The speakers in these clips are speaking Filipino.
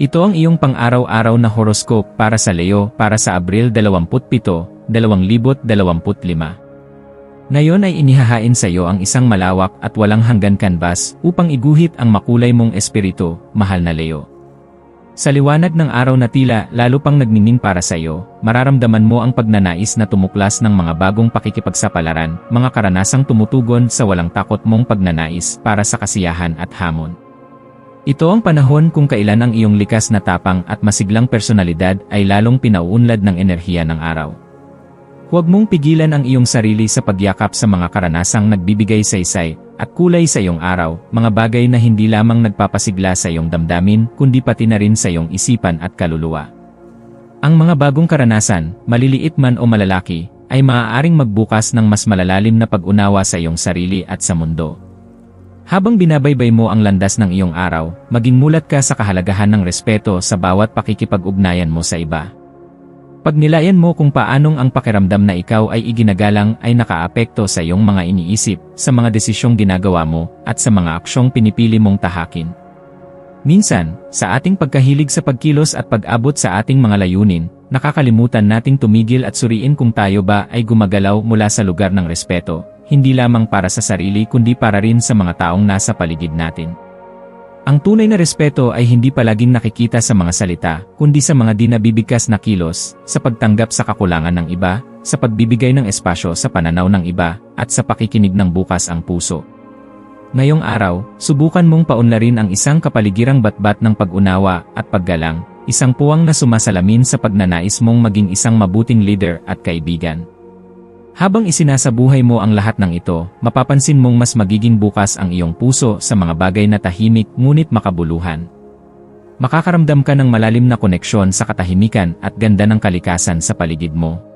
Ito ang iyong pang-araw-araw na horoscope para sa Leo para sa Abril 27, 2025. Ngayon ay inihahain sa iyo ang isang malawak at walang hanggan canvas upang iguhit ang makulay mong espiritu, mahal na Leo. Sa liwanag ng araw na tila lalo pang nagnining para sa iyo, mararamdaman mo ang pagnanais na tumuklas ng mga bagong pakikipagsapalaran, mga karanasang tumutugon sa walang takot mong pagnanais para sa kasiyahan at hamon. Ito ang panahon kung kailan ang iyong likas na tapang at masiglang personalidad ay lalong pinauunlad ng enerhiya ng araw. Huwag mong pigilan ang iyong sarili sa pagyakap sa mga karanasang nagbibigay saysay at kulay sa iyong araw, mga bagay na hindi lamang nagpapasigla sa iyong damdamin kundi pati na rin sa iyong isipan at kaluluwa. Ang mga bagong karanasan, maliliit man o malalaki, ay maaaring magbukas ng mas malalalim na pag-unawa sa iyong sarili at sa mundo. Habang binabaybay mo ang landas ng iyong araw, maging mulat ka sa kahalagahan ng respeto sa bawat pakikipag-ugnayan mo sa iba. Pag nilayan mo kung paanong ang pakiramdam na ikaw ay iginagalang ay nakaapekto sa iyong mga iniisip, sa mga desisyong ginagawa mo, at sa mga aksyong pinipili mong tahakin. Minsan, sa ating pagkahilig sa pagkilos at pag-abot sa ating mga layunin, nakakalimutan nating tumigil at suriin kung tayo ba ay gumagalaw mula sa lugar ng respeto, hindi lamang para sa sarili kundi para rin sa mga taong nasa paligid natin. Ang tunay na respeto ay hindi palaging nakikita sa mga salita, kundi sa mga di nabibigkas na kilos, sa pagtanggap sa kakulangan ng iba, sa pagbibigay ng espasyo sa pananaw ng iba, at sa pakikinig ng bukas ang puso. Ngayong araw, subukan mong paunlarin ang isang kapaligirang batbat ng pag-unawa at paggalang, isang puwang na sumasalamin sa pagnanais mong maging isang mabuting leader at kaibigan. Habang isinasabuhay mo ang lahat ng ito, mapapansin mong mas magiging bukas ang iyong puso sa mga bagay na tahimik ngunit makabuluhan. Makakaramdam ka ng malalim na koneksyon sa katahimikan at ganda ng kalikasan sa paligid mo.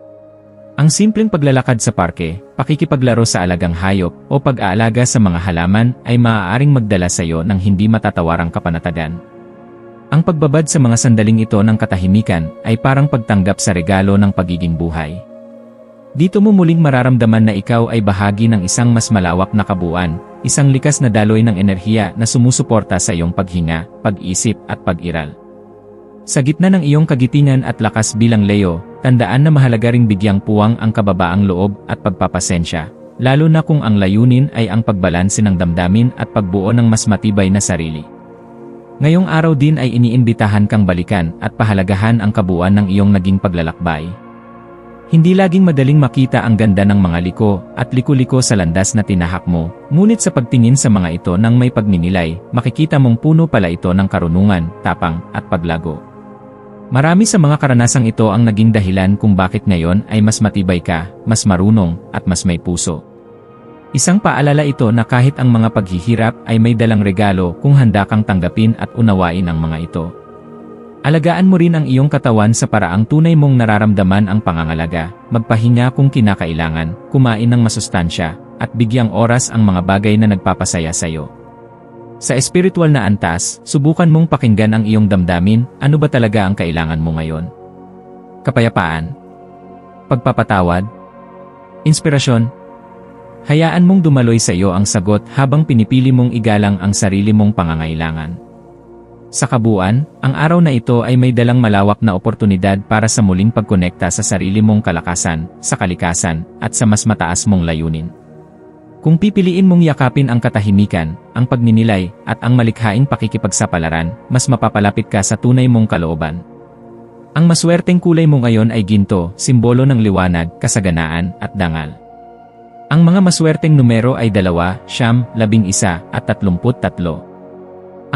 Ang simpleng paglalakad sa parke, pakikipaglaro sa alagang hayop, o pag-aalaga sa mga halaman ay maaaring magdala sa iyo ng hindi matatawarang kapanatagan. Ang pagbabad sa mga sandaling ito ng katahimikan ay parang pagtanggap sa regalo ng pagiging buhay. Dito mo muling mararamdaman na ikaw ay bahagi ng isang mas malawak na kabuuan, isang likas na daloy ng enerhiya na sumusuporta sa iyong paghinga, pag-isip at pag-iral. Sa gitna ng iyong kagitingan at lakas bilang Leo, tandaan na mahalaga ring bigyang puwang ang kababaang loob at pagpapasensya, lalo na kung ang layunin ay ang pagbalanse ng damdamin at pagbuo ng mas matibay na sarili. Ngayong araw din ay iniimbitahan kang balikan at pahalagahan ang kabuuan ng iyong naging paglalakbay. Hindi laging madaling makita ang ganda ng mga liko at liko-liko sa landas na tinahak mo, ngunit sa pagtingin sa mga ito ng may pagninilay, makikita mong puno pala ito ng karunungan, tapang, at paglago. Marami sa mga karanasang ito ang naging dahilan kung bakit ngayon ay mas matibay ka, mas marunong, at mas may puso. Isang paalala ito na kahit ang mga paghihirap ay may dalang regalo kung handa kang tanggapin at unawain ang mga ito. Alagaan mo rin ang iyong katawan sa paraang tunay mong nararamdaman ang pangangalaga, magpahinga kung kinakailangan, kumain ng masustansya, at bigyang oras ang mga bagay na nagpapasaya sa iyo. Sa espiritual na antas, subukan mong pakinggan ang iyong damdamin, ano ba talaga ang kailangan mo ngayon? Kapayapaan, pagpapatawad, inspirasyon, hayaan mong dumaloy sa iyo ang sagot habang pinipili mong igalang ang sarili mong pangangailangan. Sa kabuuan, ang araw na ito ay may dalang malawak na oportunidad para sa muling pagkonekta sa sarili mong kalakasan, sa kalikasan, at sa mas mataas mong layunin. Kung pipiliin mong yakapin ang katahimikan, ang pagninilay, at ang malikhaing pakikipagsapalaran, mas mapapalapit ka sa tunay mong kalooban. Ang maswerteng kulay mo ngayon ay ginto, simbolo ng liwanag, kasaganaan, at dangal. Ang mga maswerteng numero ay dalawa, siyam, labing isa, at tatlumput tatlo.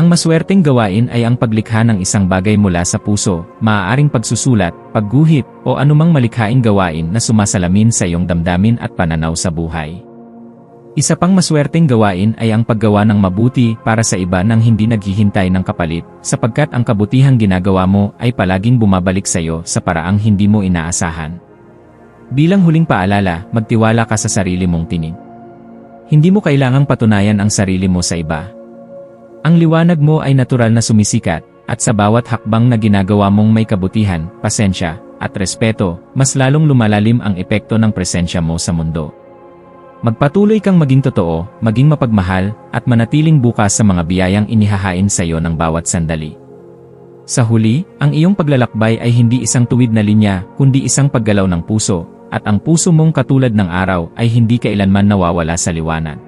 Ang maswerteng gawain ay ang paglikha ng isang bagay mula sa puso, maaaring pagsusulat, pagguhit, o anumang malikhaing gawain na sumasalamin sa iyong damdamin at pananaw sa buhay. Isa pang maswerteng gawain ay ang paggawa ng mabuti para sa iba nang hindi naghihintay ng kapalit, sapagkat ang kabutihang ginagawa mo ay palaging bumabalik sa iyo sa paraang hindi mo inaasahan. Bilang huling paalala, magtiwala ka sa sarili mong tinig. Hindi mo kailangang patunayan ang sarili mo sa iba. Ang liwanag mo ay natural na sumisikat, at sa bawat hakbang na ginagawa mong may kabutihan, pasensya, at respeto, mas lalong lumalalim ang epekto ng presensya mo sa mundo. Magpatuloy kang maging totoo, maging mapagmahal, at manatiling bukas sa mga biyayang inihahain sa iyo ng bawat sandali. Sa huli, ang iyong paglalakbay ay hindi isang tuwid na linya, kundi isang paggalaw ng puso, at ang puso mong katulad ng araw ay hindi kailanman nawawala sa liwanag.